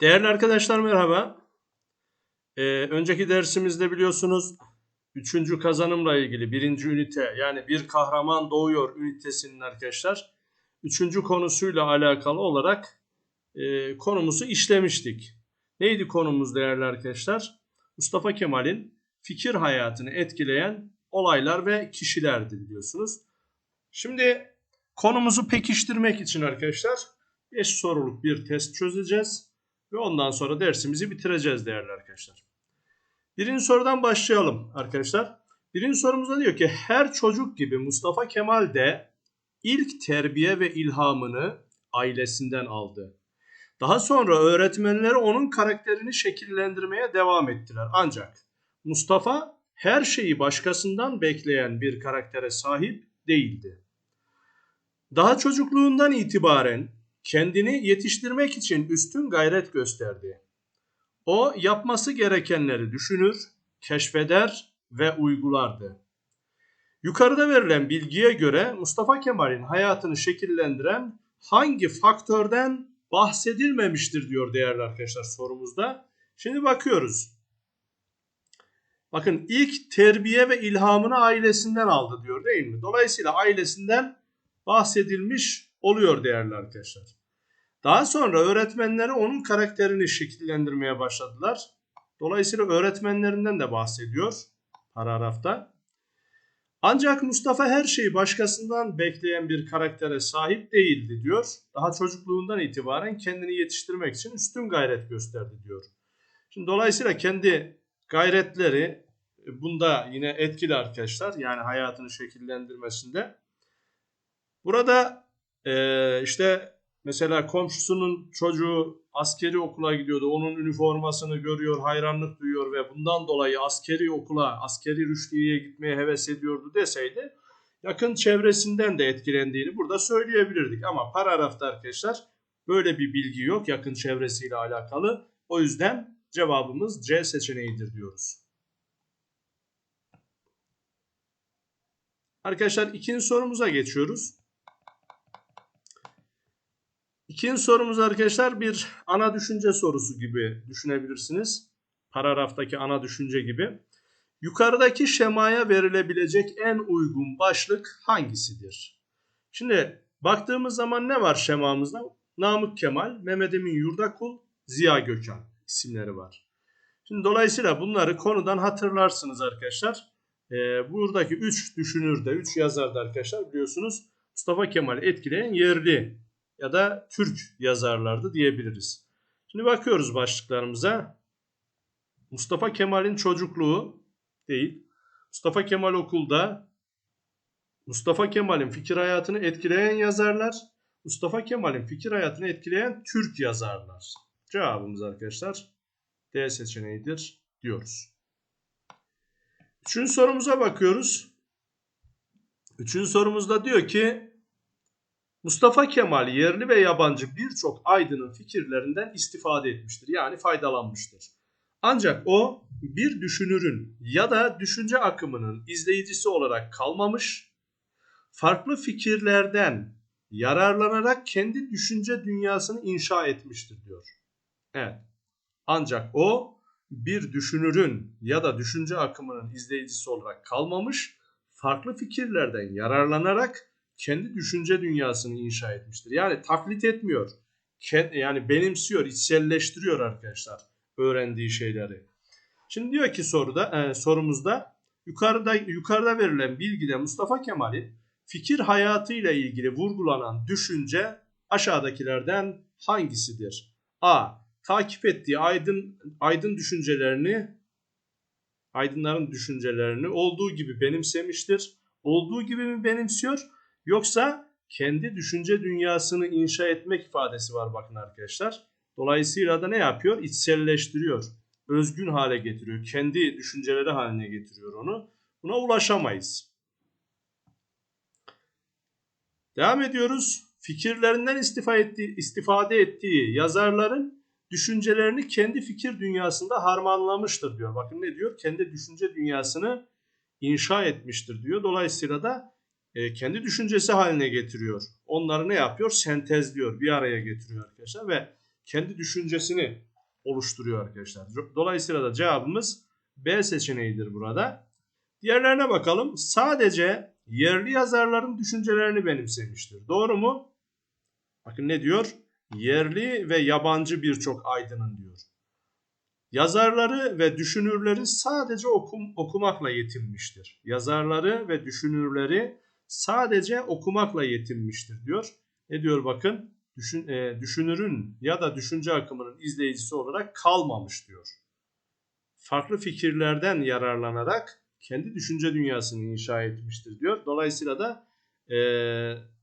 Değerli arkadaşlar merhaba. Ee, önceki dersimizde biliyorsunuz 3. kazanımla ilgili birinci ünite yani bir kahraman doğuyor ünitesinin arkadaşlar 3. konusuyla alakalı olarak e, konumuzu işlemiştik. Neydi konumuz değerli arkadaşlar? Mustafa Kemal'in fikir hayatını etkileyen olaylar ve kişilerdi biliyorsunuz. Şimdi konumuzu pekiştirmek için arkadaşlar 5 soruluk bir test çözeceğiz. Ve ondan sonra dersimizi bitireceğiz değerli arkadaşlar. Birinci sorudan başlayalım arkadaşlar. Birinci sorumuzda diyor ki her çocuk gibi Mustafa Kemal de ilk terbiye ve ilhamını ailesinden aldı. Daha sonra öğretmenleri onun karakterini şekillendirmeye devam ettiler. Ancak Mustafa her şeyi başkasından bekleyen bir karaktere sahip değildi. Daha çocukluğundan itibaren kendini yetiştirmek için üstün gayret gösterdi. O yapması gerekenleri düşünür, keşfeder ve uygulardı. Yukarıda verilen bilgiye göre Mustafa Kemal'in hayatını şekillendiren hangi faktörden bahsedilmemiştir diyor değerli arkadaşlar sorumuzda. Şimdi bakıyoruz. Bakın ilk terbiye ve ilhamını ailesinden aldı diyor değil mi? Dolayısıyla ailesinden bahsedilmiş oluyor değerli arkadaşlar. Daha sonra öğretmenleri onun karakterini şekillendirmeye başladılar. Dolayısıyla öğretmenlerinden de bahsediyor paragrafta. Ancak Mustafa her şeyi başkasından bekleyen bir karaktere sahip değildi diyor. Daha çocukluğundan itibaren kendini yetiştirmek için üstün gayret gösterdi diyor. Şimdi dolayısıyla kendi gayretleri bunda yine etkili arkadaşlar. Yani hayatını şekillendirmesinde. Burada işte mesela komşusunun çocuğu askeri okula gidiyordu. Onun üniformasını görüyor, hayranlık duyuyor ve bundan dolayı askeri okula, askeri rüştiyeye gitmeye heves ediyordu deseydi yakın çevresinden de etkilendiğini burada söyleyebilirdik. Ama paragrafta arkadaşlar böyle bir bilgi yok yakın çevresiyle alakalı. O yüzden cevabımız C seçeneğidir diyoruz. Arkadaşlar ikinci sorumuza geçiyoruz. İkinci sorumuz arkadaşlar bir ana düşünce sorusu gibi düşünebilirsiniz. Paragraftaki ana düşünce gibi. Yukarıdaki şemaya verilebilecek en uygun başlık hangisidir? Şimdi baktığımız zaman ne var şemamızda? Namık Kemal, Mehmet Emin Yurdakul, Ziya Gökhan isimleri var. Şimdi dolayısıyla bunları konudan hatırlarsınız arkadaşlar. Ee, buradaki 3 düşünürde, 3 yazarda arkadaşlar biliyorsunuz Mustafa Kemal'i etkileyen yerli ya da Türk yazarlardı diyebiliriz. Şimdi bakıyoruz başlıklarımıza. Mustafa Kemal'in çocukluğu değil. Mustafa Kemal okulda. Mustafa Kemal'in fikir hayatını etkileyen yazarlar. Mustafa Kemal'in fikir hayatını etkileyen Türk yazarlar. Cevabımız arkadaşlar D seçeneğidir diyoruz. Üçüncü sorumuza bakıyoruz. Üçüncü sorumuzda diyor ki Mustafa Kemal yerli ve yabancı birçok aydının fikirlerinden istifade etmiştir. Yani faydalanmıştır. Ancak o bir düşünürün ya da düşünce akımının izleyicisi olarak kalmamış, farklı fikirlerden yararlanarak kendi düşünce dünyasını inşa etmiştir diyor. Evet. Ancak o bir düşünürün ya da düşünce akımının izleyicisi olarak kalmamış, farklı fikirlerden yararlanarak kendi düşünce dünyasını inşa etmiştir. Yani taklit etmiyor. Yani benimsiyor, içselleştiriyor arkadaşlar öğrendiği şeyleri. Şimdi diyor ki soruda e, sorumuzda yukarıda yukarıda verilen bilgide Mustafa Kemal'in fikir hayatı ile ilgili vurgulanan düşünce aşağıdakilerden hangisidir? A. Takip ettiği aydın aydın düşüncelerini aydınların düşüncelerini olduğu gibi benimsemiştir. Olduğu gibi mi benimsiyor? Yoksa kendi düşünce dünyasını inşa etmek ifadesi var bakın arkadaşlar. Dolayısıyla da ne yapıyor? İçselleştiriyor. Özgün hale getiriyor. Kendi düşünceleri haline getiriyor onu. Buna ulaşamayız. Devam ediyoruz. Fikirlerinden istifa ettiği, istifade ettiği yazarların düşüncelerini kendi fikir dünyasında harmanlamıştır diyor. Bakın ne diyor? Kendi düşünce dünyasını inşa etmiştir diyor. Dolayısıyla da e, kendi düşüncesi haline getiriyor. Onları ne yapıyor? Sentezliyor, bir araya getiriyor arkadaşlar ve kendi düşüncesini oluşturuyor arkadaşlar. Dolayısıyla da cevabımız B seçeneğidir burada. Diğerlerine bakalım. Sadece yerli yazarların düşüncelerini benimsemiştir. Doğru mu? Bakın ne diyor? Yerli ve yabancı birçok aydının diyor. Yazarları ve düşünürleri sadece okum, okumakla yetinmiştir. Yazarları ve düşünürleri sadece okumakla yetinmiştir diyor. Ne diyor bakın? Düşün, e, düşünürün ya da düşünce akımının izleyicisi olarak kalmamış diyor. Farklı fikirlerden yararlanarak kendi düşünce dünyasını inşa etmiştir diyor. Dolayısıyla da e,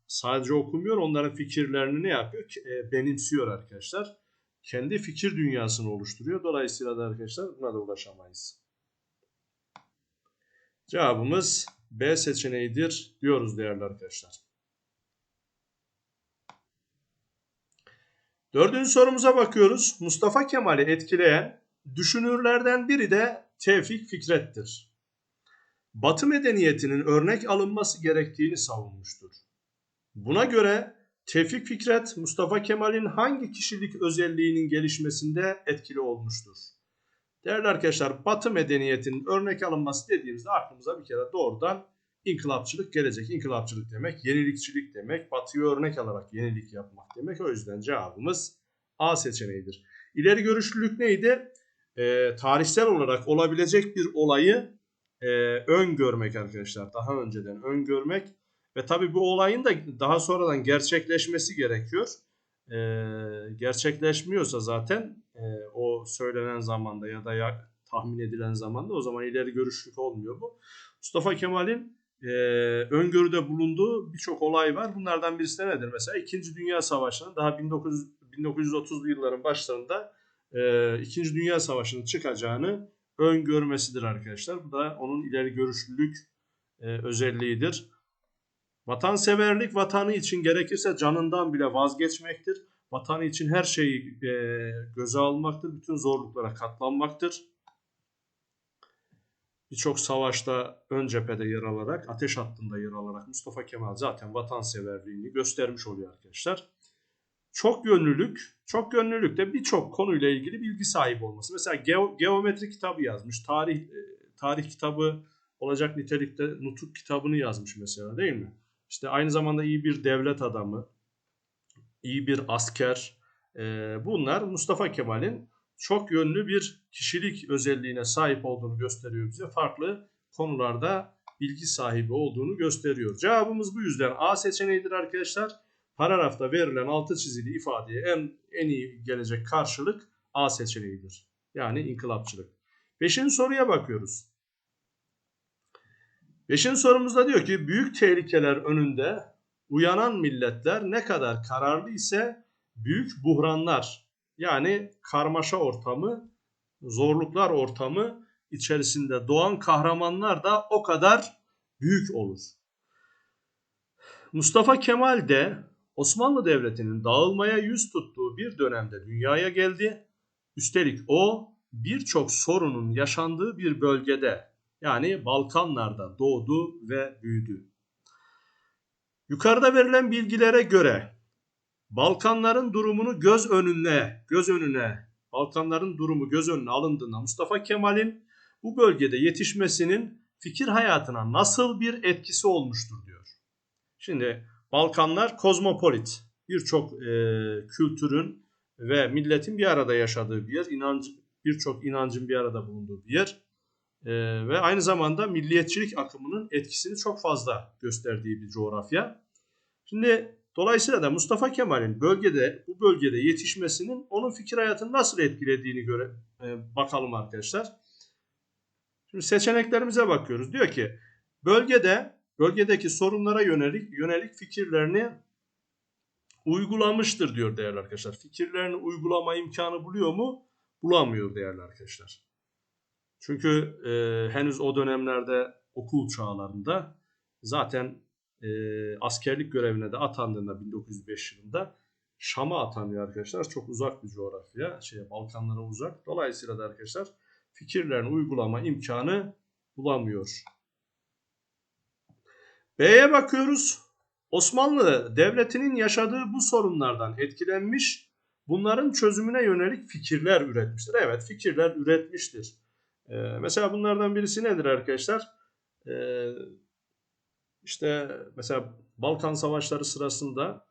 sadece okumuyor onların fikirlerini ne yapıyor? E, benimsiyor arkadaşlar. Kendi fikir dünyasını oluşturuyor. Dolayısıyla da arkadaşlar buna da ulaşamayız. Cevabımız B seçeneğidir diyoruz değerli arkadaşlar. Dördüncü sorumuza bakıyoruz. Mustafa Kemal'i etkileyen düşünürlerden biri de Tevfik Fikret'tir. Batı medeniyetinin örnek alınması gerektiğini savunmuştur. Buna göre Tevfik Fikret, Mustafa Kemal'in hangi kişilik özelliğinin gelişmesinde etkili olmuştur? Değerli arkadaşlar, Batı medeniyetinin örnek alınması dediğimizde aklımıza bir kere doğrudan inkılapçılık gelecek. İnkılapçılık demek, yenilikçilik demek, Batı'yı örnek alarak yenilik yapmak demek. O yüzden cevabımız A seçeneğidir. İleri görüşlülük neydi? Ee, tarihsel olarak olabilecek bir olayı e, öngörmek arkadaşlar. Daha önceden öngörmek ve tabi bu olayın da daha sonradan gerçekleşmesi gerekiyor. E, gerçekleşmiyorsa zaten e, o söylenen zamanda ya da ya, tahmin edilen zamanda o zaman ileri görüşlük olmuyor bu. Mustafa Kemal'in e, öngörüde bulunduğu birçok olay var. Bunlardan birisi de nedir? Mesela 2. Dünya Savaşı'nın daha 1900, 1930'lu yılların başlarında e, 2. Dünya Savaşı'nın çıkacağını öngörmesidir arkadaşlar. Bu da onun ileri görüşlülük e, özelliğidir. Vatanseverlik vatanı için gerekirse canından bile vazgeçmektir. Vatanı için her şeyi e, göze almaktır. Bütün zorluklara katlanmaktır. Birçok savaşta ön cephede yer alarak, ateş hattında yer alarak Mustafa Kemal zaten vatanseverliğini göstermiş oluyor arkadaşlar. Çok yönlülük, çok yönlülük de birçok konuyla ilgili bilgi sahibi olması. Mesela geo, geometri kitabı yazmış, tarih e, tarih kitabı olacak nitelikte nutuk kitabını yazmış mesela değil mi? İşte aynı zamanda iyi bir devlet adamı, iyi bir asker. E, bunlar Mustafa Kemal'in çok yönlü bir kişilik özelliğine sahip olduğunu gösteriyor bize. Farklı konularda bilgi sahibi olduğunu gösteriyor. Cevabımız bu yüzden A seçeneğidir arkadaşlar. Paragrafta verilen altı çizili ifadeye en, en iyi gelecek karşılık A seçeneğidir. Yani inkılapçılık. Beşinci soruya bakıyoruz. Beşinci sorumuzda diyor ki büyük tehlikeler önünde uyanan milletler ne kadar kararlı ise büyük buhranlar yani karmaşa ortamı, zorluklar ortamı içerisinde doğan kahramanlar da o kadar büyük olur. Mustafa Kemal de Osmanlı Devleti'nin dağılmaya yüz tuttuğu bir dönemde dünyaya geldi. Üstelik o birçok sorunun yaşandığı bir bölgede yani Balkanlarda doğdu ve büyüdü. Yukarıda verilen bilgilere göre Balkanların durumunu göz önüne, göz önüne, Balkanların durumu göz önüne alındığında Mustafa Kemal'in bu bölgede yetişmesinin fikir hayatına nasıl bir etkisi olmuştur diyor. Şimdi Balkanlar kozmopolit, birçok e, kültürün ve milletin bir arada yaşadığı bir yer, inanç birçok inancın bir arada bulunduğu bir yer e, ve aynı zamanda milliyetçilik akımının etkisini çok fazla gösterdiği bir coğrafya. Şimdi dolayısıyla da Mustafa Kemal'in bölgede bu bölgede yetişmesinin onun fikir hayatını nasıl etkilediğini göre e, bakalım arkadaşlar. Şimdi seçeneklerimize bakıyoruz. Diyor ki bölgede bölgedeki sorunlara yönelik yönelik fikirlerini uygulamıştır diyor değerli arkadaşlar. Fikirlerini uygulama imkanı buluyor mu? Bulamıyor değerli arkadaşlar. Çünkü e, henüz o dönemlerde okul çağlarında zaten e, askerlik görevine de atandığında 1905 yılında Şam'a atanıyor arkadaşlar. Çok uzak bir coğrafya. Şey, Balkanlara uzak. Dolayısıyla da arkadaşlar fikirlerini uygulama imkanı bulamıyor. B'ye bakıyoruz. Osmanlı Devleti'nin yaşadığı bu sorunlardan etkilenmiş bunların çözümüne yönelik fikirler üretmiştir. Evet fikirler üretmiştir. Ee, mesela bunlardan birisi nedir arkadaşlar? Ee, işte mesela Balkan Savaşları sırasında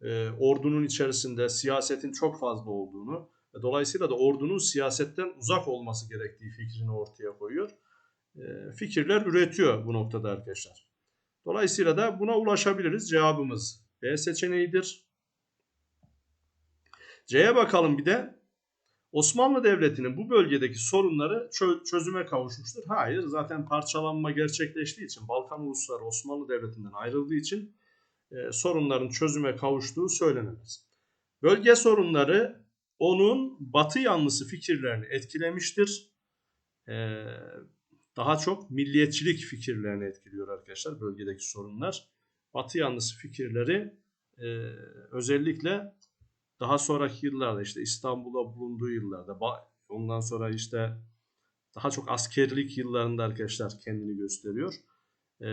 e, ordunun içerisinde siyasetin çok fazla olduğunu ve dolayısıyla da ordunun siyasetten uzak olması gerektiği fikrini ortaya koyuyor. E, fikirler üretiyor bu noktada arkadaşlar. Dolayısıyla da buna ulaşabiliriz. Cevabımız B seçeneğidir. C'ye bakalım bir de. Osmanlı Devleti'nin bu bölgedeki sorunları çö- çözüme kavuşmuştur. Hayır, zaten parçalanma gerçekleştiği için Balkan ulusları Osmanlı Devleti'nden ayrıldığı için e, sorunların çözüme kavuştuğu söylenemez. Bölge sorunları onun batı yanlısı fikirlerini etkilemiştir. E, daha çok milliyetçilik fikirlerini etkiliyor arkadaşlar bölgedeki sorunlar. Batı yanlısı fikirleri e, özellikle daha sonraki yıllarda işte İstanbul'da bulunduğu yıllarda ondan sonra işte daha çok askerlik yıllarında arkadaşlar kendini gösteriyor. Ee,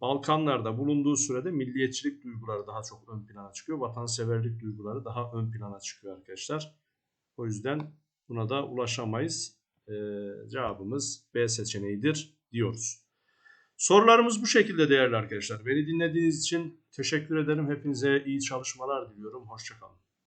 Balkanlarda bulunduğu sürede milliyetçilik duyguları daha çok ön plana çıkıyor. Vatanseverlik duyguları daha ön plana çıkıyor arkadaşlar. O yüzden buna da ulaşamayız. Ee, cevabımız B seçeneğidir diyoruz. Sorularımız bu şekilde değerli arkadaşlar. Beni dinlediğiniz için teşekkür ederim. Hepinize iyi çalışmalar diliyorum. Hoşçakalın.